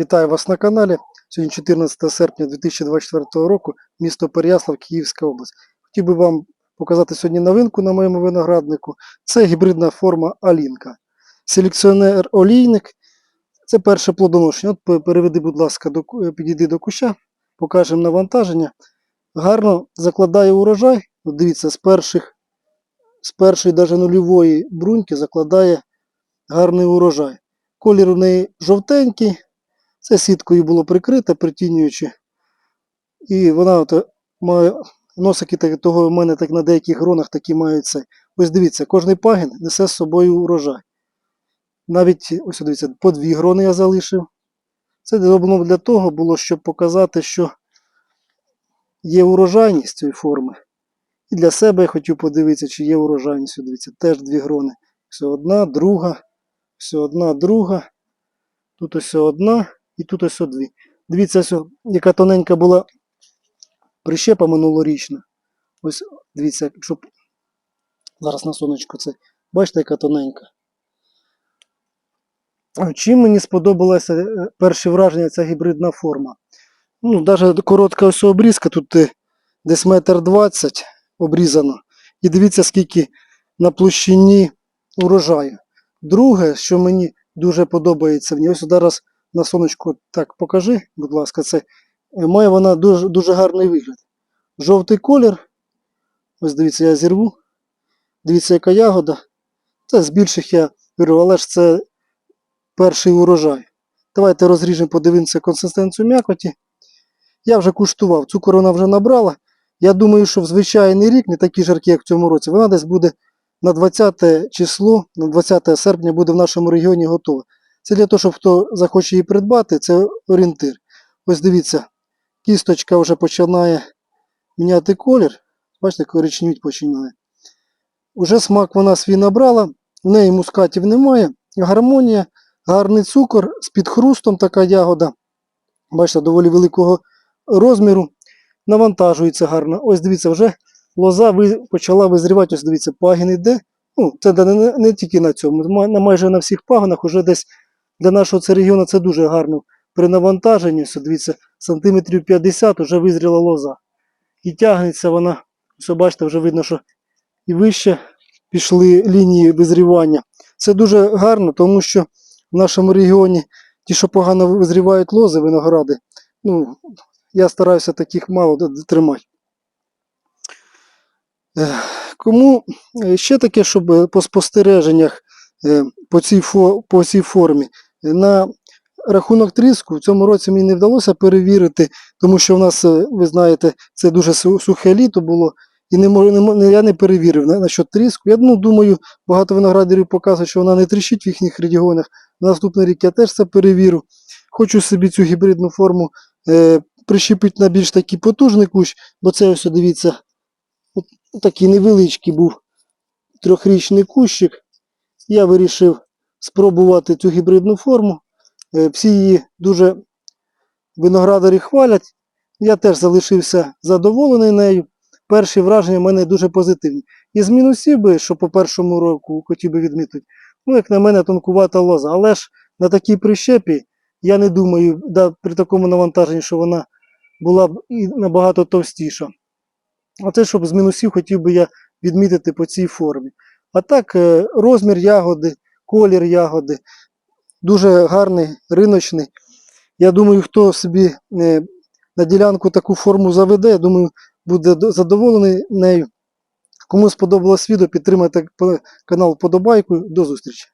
Вітаю вас на каналі. Сьогодні 14 серпня 2024 року, місто Переяслав, Київська область. Хотів би вам показати сьогодні новинку на моєму винограднику. Це гібридна форма Алінка. Селекціонер олійник. Це перше плодоношення. От переведи, будь ласка, до, е, підійди до куща, покажемо навантаження. Гарно закладає урожай. От дивіться, з перших, з першої навіть нульової бруньки закладає гарний урожай. Колір у неї жовтенький. Це сіткою було прикрите, притінюючи. І вона от має носики так, того в мене так на деяких гронах такі мають цей. Ось дивіться, кожний пагін несе з собою урожай. Навіть ось дивіться, по дві грони я залишив. Це зроблено для того було, щоб показати, що є урожайність цієї форми. І для себе я хотів подивитися, чи є урожайність. Ось Дивіться, теж дві грони. Все одна, друга, все одна, друга. Тут ось одна і тут ось дві. Дивіться, ось, яка тоненька була прищепа минулорічна. Ось дивіться, щоб зараз на сонечко це. Бачите, яка тоненька. Чим мені сподобалося е, перші враження ця гібридна форма? Ну, навіть коротка ось обрізка, тут е, десь метр двадцять обрізано. І дивіться, скільки на площині урожаю. Друге, що мені дуже подобається в ній, ось зараз на сонечку так покажи, будь ласка, це е, має вона дуже, дуже гарний вигляд. Жовтий колір. Ось дивіться, я зірву. Дивіться, яка ягода. Це з більших я беру, але ж це перший урожай. Давайте розріжемо, подивимося консистенцію м'якоті. Я вже куштував, цукор вона вже набрала. Я думаю, що в звичайний рік, не такі жаркі, як в цьому році, вона десь буде на 20 число, на 20 серпня буде в нашому регіоні готова. Це для того, щоб хто захоче її придбати, це орієнтир. Ось дивіться, кісточка вже починає міняти колір. Бачите, коричневіть починає. Уже смак вона свій набрала, в неї мускатів немає, гармонія, гарний цукор з підхрустом така ягода. Бачите, доволі великого розміру. Навантажується гарно. Ось дивіться, вже лоза почала визрівати. Ось дивіться, пагін іде. Ну, це не, не, тільки на цьому, на майже на всіх пагонах, уже десь для нашого це регіону це дуже гарно. При навантаженні, дивіться, сантиметрів 50 вже визріла лоза. І тягнеться вона, ось бачите, вже видно, що і вище пішли лінії визрівання. Це дуже гарно, тому що в нашому регіоні ті, що погано визрівають лози, виногради, ну, я стараюся таких мало тримати. Кому е, ще таке, щоб е, по спостереженнях е, по цій, по цій формі. На рахунок тріску в цьому році мені не вдалося перевірити, тому що в нас, е, ви знаєте, це дуже сухе літо було, і не можу, не, я не перевірив на, насчет тріску. Я ну, думаю, багато виноградарів показують, що вона не тріщить в їхніх регіонах. На наступний рік я теж це перевірю. Хочу собі цю гібридну форму е, прищепити на більш такий потужний кущ, бо це ось дивіться, от такий невеличкий був трьохрічний кущик. Я вирішив спробувати цю гібридну форму. Е, Всі її дуже виноградарі хвалять. Я теж залишився задоволений нею. Перші враження в мене дуже позитивні. Із мінусів би, що по першому року хотів би відмітити, ну, як на мене, тонкувата лоза. Але ж на такій прищепі я не думаю, да, при такому навантаженні, що вона була б і набагато товстіша. А це, щоб з мінусів хотів би я відмітити по цій формі. А так, е, розмір ягоди, колір ягоди дуже гарний, риночний. Я думаю, хто собі е, на ділянку таку форму заведе, я думаю, буде задоволений нею. Кому сподобалось відео, підтримайте канал вподобайку. До зустрічі!